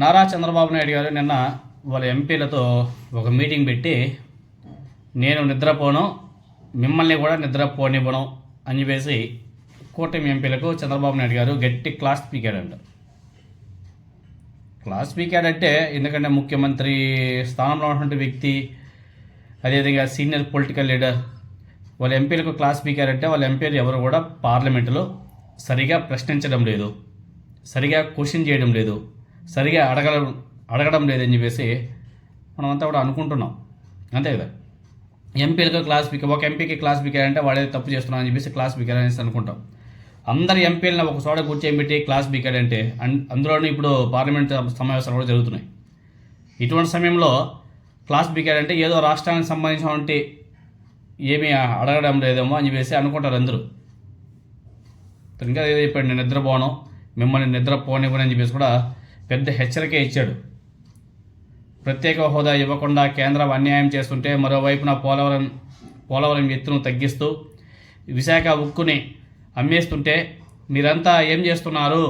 నారా చంద్రబాబు నాయుడు గారు నిన్న వాళ్ళ ఎంపీలతో ఒక మీటింగ్ పెట్టి నేను నిద్రపోను మిమ్మల్ని కూడా నిద్రపోనివ్వను అని చెప్పేసి కూటమి ఎంపీలకు చంద్రబాబు నాయుడు గారు గట్టి క్లాస్ పీకాడంట. క్లాస్ పీకాడంటే ఎందుకంటే ముఖ్యమంత్రి స్థానంలో ఉన్నటువంటి వ్యక్తి అదేవిధంగా సీనియర్ పొలిటికల్ లీడర్ వాళ్ళ ఎంపీలకు క్లాస్ పీకారంటే అంటే వాళ్ళ ఎంపీలు ఎవరు కూడా పార్లమెంటులో సరిగా ప్రశ్నించడం లేదు సరిగా క్వశ్చన్ చేయడం లేదు. సరిగా అడగడం అడగడం లేదని చెప్పేసి మనమంతా కూడా అనుకుంటున్నాం. అంతే కదా? ఎంపీలకు క్లాస్ స్పీకర్ ఒక ఎంపీకి క్లాస్ స్పీకర్ అంటే వాడే తప్పు చేస్తున్నాం అని చెప్పేసి క్లాస్ స్పీకర్ అనేసి అనుకుంటాం. అందరి ఎంపీలను ఒక చోట కూర్చోబెట్టి క్లాస్ స్పీకర్ అందులోనూ ఇప్పుడు పార్లమెంట్ సమావేశాలు కూడా జరుగుతున్నాయి. ఇటువంటి సమయంలో క్లాస్ స్పీకర్ ఏదో రాష్ట్రానికి సంబంధించినటువంటి ఏమీ అడగడం లేదేమో అని చెప్పేసి అనుకుంటారు అందరూ. ఇంకా ఏదో చెప్పాడు నేను నిద్రపోను మిమ్మల్ని నిద్రపోనివ్వను అని చెప్పేసి కూడా పెద్ద హెచ్చరిక ఇచ్చాడు. ప్రత్యేక హోదా ఇవ్వకుండా కేంద్రం అన్యాయం చేస్తుంటే మరోవైపున పోలవరం పోలవరం ఎత్తును తగ్గిస్తూ విశాఖ ఉక్కుని అమ్మేస్తుంటే మీరంతా ఏం చేస్తున్నారు?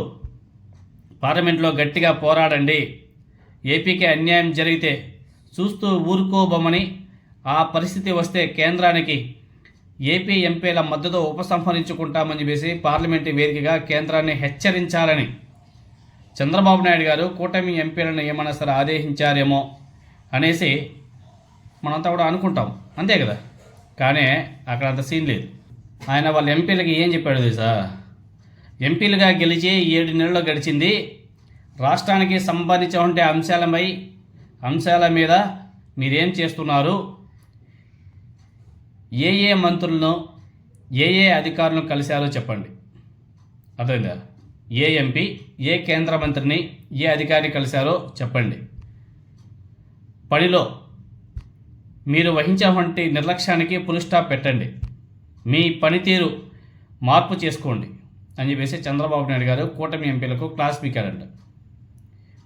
పార్లమెంట్లో గట్టిగా పోరాడండి. ఏపీకి అన్యాయం జరిగితే చూస్తూ ఊరుకోబొమ్మని ఆ పరిస్థితి వస్తే కేంద్రానికి ఏపీ ఎంపీల మద్దతు ఉపసంహరించుకుంటామని చెప్పేసి పార్లమెంటు వేదికగా కేంద్రాన్ని హెచ్చరించాలని చంద్రబాబు నాయుడు గారు కూటమి ఎంపీలను ఏమైనా సరే ఆదేశించారేమో అనేసి మనంతా కూడా అనుకుంటాం. అంతే కదా? కానీ అక్కడ అంత సీన్ లేదు. ఆయన వాళ్ళ ఎంపీలకి ఏం చెప్పాడు తెలుసా? ఎంపీలుగా గెలిచి ఏడు నెలలు గడిచింది. రాష్ట్రానికి సంబంధించినటువంటి అంశాలపై అంశాల మీద మీరేం చేస్తున్నారు? ఏ ఏ మంత్రులను ఏ ఏ అధికారులను కలిశారో చెప్పండి. అర్థమైందా? ఏ ఎంపీ ఏ కేంద్ర మంత్రిని ఏ అధికారిని కలిశారో చెప్పండి. పనిలో మీరు వహించేటువంటి నిర్లక్ష్యానికి పులిస్టాప్ పెట్టండి. మీ పనితీరు మార్పు చేసుకోండి అని చెప్పేసి చంద్రబాబు నాయుడు గారు కూటమి ఎంపీలకు క్లాస్ పీకారంట.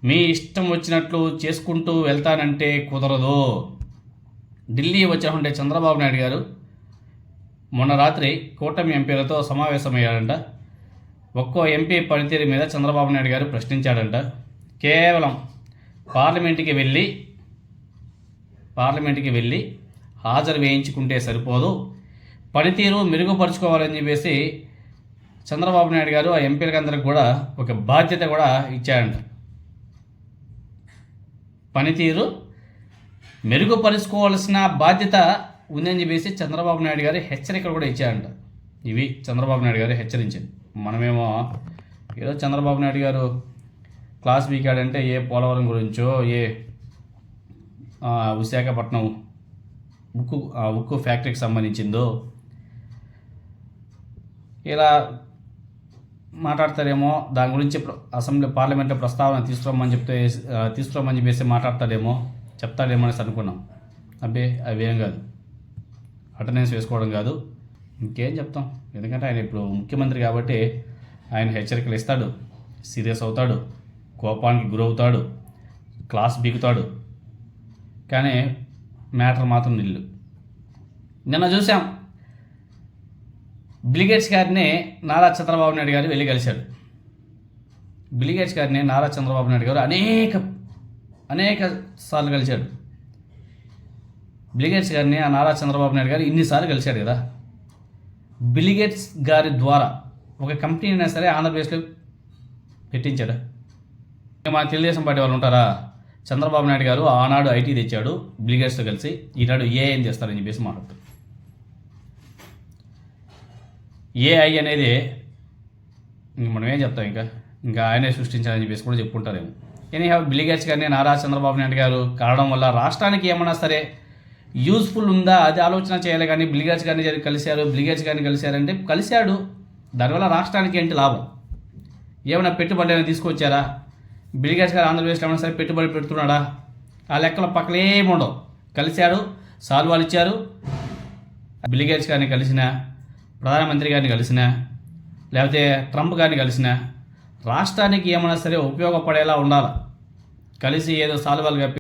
మీ ఇష్టం వచ్చినట్లు చేసుకుంటూ వెళ్తానంటే కుదరదు. ఢిల్లీ వచ్చినటువంటి చంద్రబాబు నాయుడు గారు మొన్న రాత్రి కూటమి ఎంపీలతో సమావేశమయ్యారంట. ఒక్కో ఎంపీ పనితీరు మీద చంద్రబాబు నాయుడు గారు ప్రశ్నించాడంట. కేవలం పార్లమెంటుకి వెళ్ళి పార్లమెంటుకి వెళ్ళి హాజరు వేయించుకుంటే సరిపోదు. పనితీరు మెరుగుపరుచుకోవాలని చెప్పేసి చంద్రబాబు నాయుడు గారు ఆ ఎంపీలకందరికి కూడా ఒక బాధ్యత కూడా ఇచ్చాడంట పనితీరు మెరుగుపరుచుకోవాల్సిన బాధ్యత ఉందని చెప్పేసి చంద్రబాబు నాయుడు గారు హెచ్చరికలు కూడా ఇచ్చారంట. ఇవి చంద్రబాబు నాయుడు గారు హెచ్చరించింది. మనమేమో ఏదో చంద్రబాబు నాయుడు గారు క్లాస్ వీకాడంటే ఏ పోలవరం గురించో ఏ విశాఖపట్నం ఉక్కు ఆ, ఉక్కు ఫ్యాక్టరీకి సంబంధించిందో ఇలా మాట్లాడతారేమో దాని గురించి అసెంబ్లీ పార్లమెంట్లో ప్రస్తావన తీసుకురమ్మని చెప్తే తీసుకురమ్మని చెప్పేసి మాట్లాడతాడేమో చెప్తాడేమో అనేసి అనుకున్నాం. అబ్బే అవేం కాదు. అటెండెన్స్ వేసుకోవడం కాదు. ఇంకేం చెప్తాం? ఎందుకంటే ఆయన ఇప్పుడు ముఖ్యమంత్రి కాబట్టి ఆయన హెచ్చరికలు ఇస్తాడు. సీరియస్ అవుతాడు. కోపానికి గురవుతాడు. క్లాస్ బీగుతాడు కానీ మ్యాటర్ మాత్రం నిల్లు. నిన్న చూసాం బిలిగేట్స్ గారిని నారా చంద్రబాబు నాయుడు గారు వెళ్ళి కలిశాడు బిలిగేట్స్ గారిని నారా చంద్రబాబు నాయుడు గారు అనేక అనేక సార్లు కలిశాడు బిలిగేట్స్ గారిని ఆ నారా చంద్రబాబు నాయుడు గారు ఇన్నిసార్లు కలిశాడు కదా? బిలిగేట్స్ గారి ద్వారా ఒక కంపెనీ అయినా సరే ఆంధ్రప్రదేశ్లో పెట్టించాడు. మన తెలుగుదేశం పార్టీ వాళ్ళు ఉంటారా? చంద్రబాబు నాయుడు గారు ఆనాడు ఐటీ తెచ్చాడు బిలిగేట్స్తో కలిసి ఈనాడు ఏఐని చేస్తారని చెప్పేసి మాట్లాడుతారు ఏఐ అనేది ఇంక మనం ఏం చెప్తాం ఇంకా? ఇంకా ఆయనే సృష్టించాలని చెప్పేసి కూడా చెప్పుకుంటారేమో ఎనీ హ్యావ్ బిలిగేట్స్ గారిని నారా చంద్రబాబు నాయుడు గారు కావడం వల్ల రాష్ట్రానికి ఏమన్నా సరే యూస్ఫుల్ ఉందా? అది ఆలోచన చేయాలి కానీ బిలిగేట్స్ గారిని కలిశారు బిలిగేట్స్ గారిని కలిశారంటే కలిశాడు. దానివల్ల రాష్ట్రానికి ఏంటి లాభం? ఏమైనా పెట్టుబడి ఏమైనా తీసుకొచ్చారా? బిలిగేట్స్ గారు ఆంధ్రప్రదేశ్లో ఏమైనా సరే పెట్టుబడి పెడుతున్నాడా? ఆ లెక్కల పక్కలేముండవు కలిశాడు సాల్వాలు ఇచ్చారు. బిలిగేట్స్ గారిని కలిసిన ప్రధానమంత్రి గారిని కలిసిన లేకపోతే ట్రంప్ గారిని కలిసిన రాష్ట్రానికి ఏమైనా సరే ఉపయోగపడేలా ఉండాలి? కలిసి ఏదో సాల్వాలు కప్పి